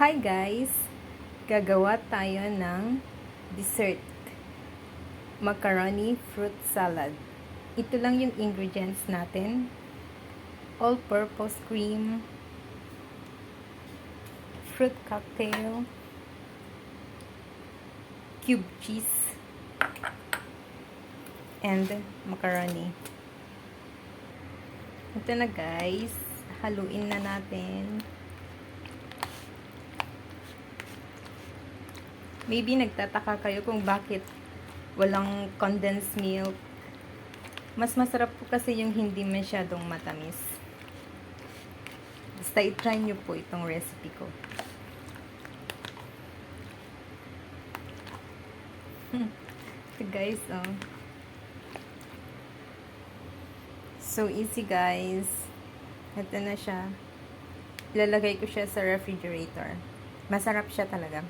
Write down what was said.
Hi guys! Gagawa tayo ng dessert. Macaroni fruit salad. Ito lang yung ingredients natin. All-purpose cream, fruit cocktail, cube cheese, and macaroni. Ito na guys. Haluin na natin. Maybe nagtataka kayo kung bakit walang condensed milk. Mas masarap po kasi yung hindi masyadong matamis. Basta i-try nyo po itong recipe ko. Ito guys, oh. So easy guys. Ito na siya. Ilalagay ko siya sa refrigerator. Masarap siya talaga.